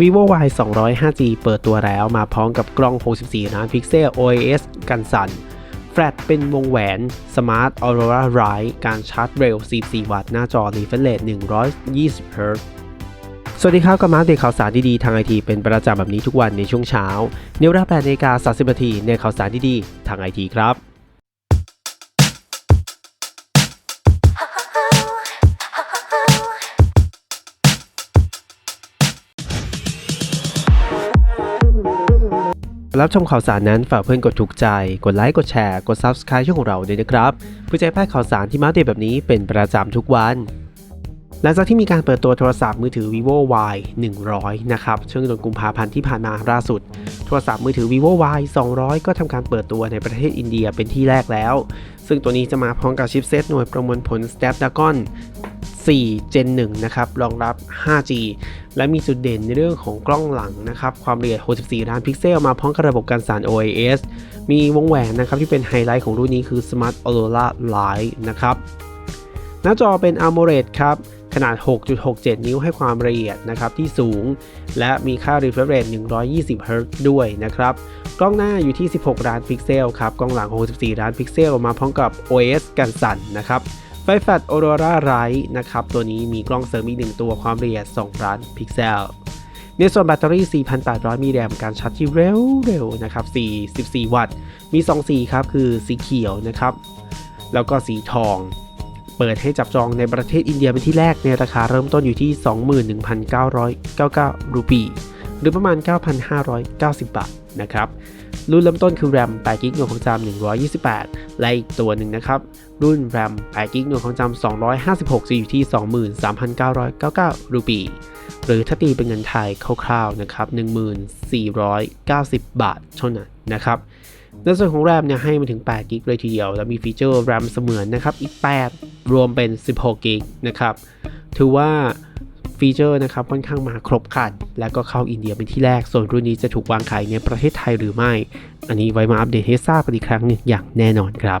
vivo y 200 5G เปิดตัวแล้วมาพร้อมกับกล้อง 64 ล้านพิกเซล OIS กันสั่น แฟลชเป็นวงแหวน Smart Aurora Rise การชาร์จเร็ว14วัตต์ หน้าจอ refresh rate 120 Hz สวัสดีครับกับมาอัปเดตข่าวสารดีๆทางไอทีเป็นประจำแบบนี้ทุกวันในช่วงเช้าในเวลา8นาฬิกา30นาทีในข่าวสารดีๆทางไอทีครับ รับชมข่าวสารนั้นฝากเพื่อนกดถูกใจ กดไลค์กดแชร์กด Subscribe ช่องของเราด้วยนะครับเพื่อจะให้พลาดข่าวสารที่มาเดตแบบนี้เป็นประจำทุกวันหลังจากที่มีการเปิดตัวโทรศัพท์มือถือ vivo y 100 นะครับช่วงเดือนกุมภาพันธ์ที่ผ่านมาล่าสุด โทรศัพท์มือถือ vivo y 200 ก็ทำการเปิดตัวในประเทศอินเดียเป็นที่แรกแล้ว ซึ่งตัวนี้จะมาพร้อมกับชิปเซตหน่วยประมวลผล Snapdragon 4 Gen 1 นะครับ รองรับ 5G และมีจุดเด่นในเรื่องของกล้องหลังนะครับ ความละเอียด 64 ล้านพิกเซลมาพร้อมกับระบบการสั่น OIS มีวงแหวนนะครับที่เป็นไฮไลท์ของรุ่นนี้คือ Smart Aurora Light นะครับหน้าจอเป็น AMOLED ครับขนาด 6.67 นิ้วให้ความละเอียดนะครับที่สูง และมีค่า refresh rate 120 Hz ด้วยนะครับ กล้องหน้าอยู่ที่ 16 ล้านพิกเซลครับ กล้องหลัง 64 ล้านพิกเซล มาพร้อมกับ OS กันสั่นนะครับ ไฟแฟลช Aurora Light นะครับ ตัวนี้มีกล้องเสริมอีกหนึ่งตัวความละเอียด2ล้านพิกเซล ในส่วนแบตเตอรี่ 4,800 มิลลิแอมป์การชาร์จที่เร็วเร็วๆนะครับ44 วัตต์ มี 2 สีครับ คือสีเขียวนะครับ แล้วก็สีทอง เปิดให้จับจองในประเทศอินเดียเป็นที่แรกในราคาเริ่มต้นอยู่ที่ 21,999 รูปี หรือประมาณ 9,590 บาทนะครับ รุ่นเริ่มต้นคือ RAM 8 g b หน่วยความจำ128 และอีกตัวหนึ่งนะครับ รุ่น RAM 8 g b หน่วยความจำ256 จะอยู่ที่ 23,999 รูปี หรือถ้าตีเป็นเงินไทยคร่าวๆนะครับ 1490 บาทเท่านั้นนะครับในส่วนของ RAM เนี่ยให้มาถึง8กิกเลยทีเดียว แล้วมีฟีเจอร์ RAM เสมือนนะครับ อีก 8 รวมเป็น 16กิกนะครับ ถือว่า ฟีเจอร์นะครับค่อนข้างมาครบคัน และก็เข้าอินเดียเป็นที่แรก ส่วนรุ่นนี้จะถูกวางขายในประเทศไทยหรือไม่ อันนี้ไว้มาอัปเดตให้ทราบกันอีกครั้งหนึ่งอย่างแน่นอนครับ